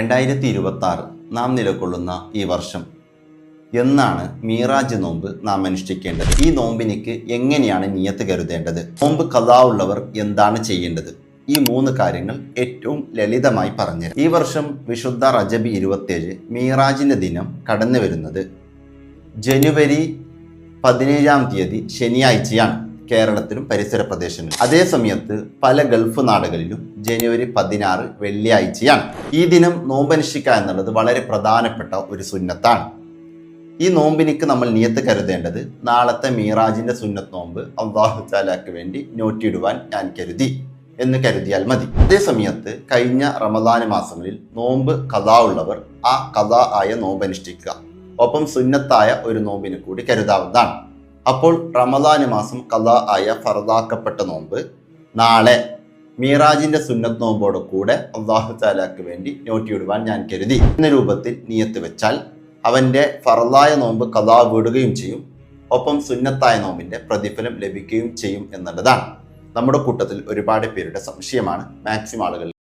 രണ്ടായിരത്തി ഇരുപത്തി ആറ് നാം നിലകൊള്ളുന്ന ഈ വർഷം. എന്നാണ് മീറാജ് നോമ്പ് നാം അനുഷ്ഠിക്കേണ്ടത്. ഈ നോമ്പിനിക്ക് എങ്ങനെയാണ് നിയത്ത് കരുതേണ്ടത്? നോമ്പ് കഥാ ഉള്ളവർ എന്താണ് ചെയ്യേണ്ടത്? ഈ മൂന്ന് കാര്യങ്ങൾ ഏറ്റവും ലളിതമായി പറഞ്ഞു ഈ വർഷം വിശുദ്ധ റജബി ഇരുപത്തേഴ് മീറാജിന്റെ ദിനം കടന്നു വരുന്നത് ജനുവരി പതിനേഴാം തീയതി ശനിയാഴ്ചയാണ്. കേരളത്തിലും പരിസര പ്രദേശങ്ങളിലും. അതേ സമയത്ത് പല ഗൾഫ് നാടുകളിലും ജനുവരി പതിനാറ് വെള്ളിയാഴ്ചയാണ്. ഈ ദിനം നോമ്പനുഷ്ഠിക്കുക എന്നുള്ളത് വളരെ പ്രധാനപ്പെട്ട ഒരു സുന്നത്താണ്. ഈ നോമ്പിനിക്ക് നമ്മൾ നിയത്ത് കരുതേണ്ടത് നാളത്തെ മീറാജിന്റെ സുന്നത്ത് നോമ്പ് അള്ളാഹു താലാക്ക് വേണ്ടി നോറ്റിയിടുവാൻ ഞാൻ കരുതി എന്ന് കരുതിയാൽ മതി. അതേ സമയത്ത് കഴിഞ്ഞ റമദാന മാസങ്ങളിൽ നോമ്പ് കഥാ ഉള്ളവർ ആ കഥ ആയ നോമ്പ് അനുഷ്ഠിക്കുക. ഒപ്പം സുന്നത്തായ ഒരു നോമ്പിനെ കൂടി കരുതാവുന്നതാണ്. അപ്പോൾ റമദാന് മാസം കഥ ആയ ഫറദാക്കപ്പെട്ട നോമ്പ്. നാളെ മീറാജിന്റെ സുന്നത്ത് നോമ്പോട് കൂടെ അള്ളാഹു താലാക്ക് വേണ്ടി നോട്ടിയിടുവാൻ ഞാൻ കരുതി. എന്ന രൂപത്തിൽ നിയത്ത് വെച്ചാൽ അവന്റെ ഫറലായ നോമ്പ് കഥാ വിടുകയും ചെയ്യും. ഒപ്പം സുന്നത്തായ നോമ്പിന്റെ പ്രതിഫലം ലഭിക്കുകയും ചെയ്യും എന്നുള്ളതാണ്. നമ്മുടെ കൂട്ടത്തിൽ ഒരുപാട് പേരുടെ സംശയമാണ്. മാക്സിമം ആളുകൾ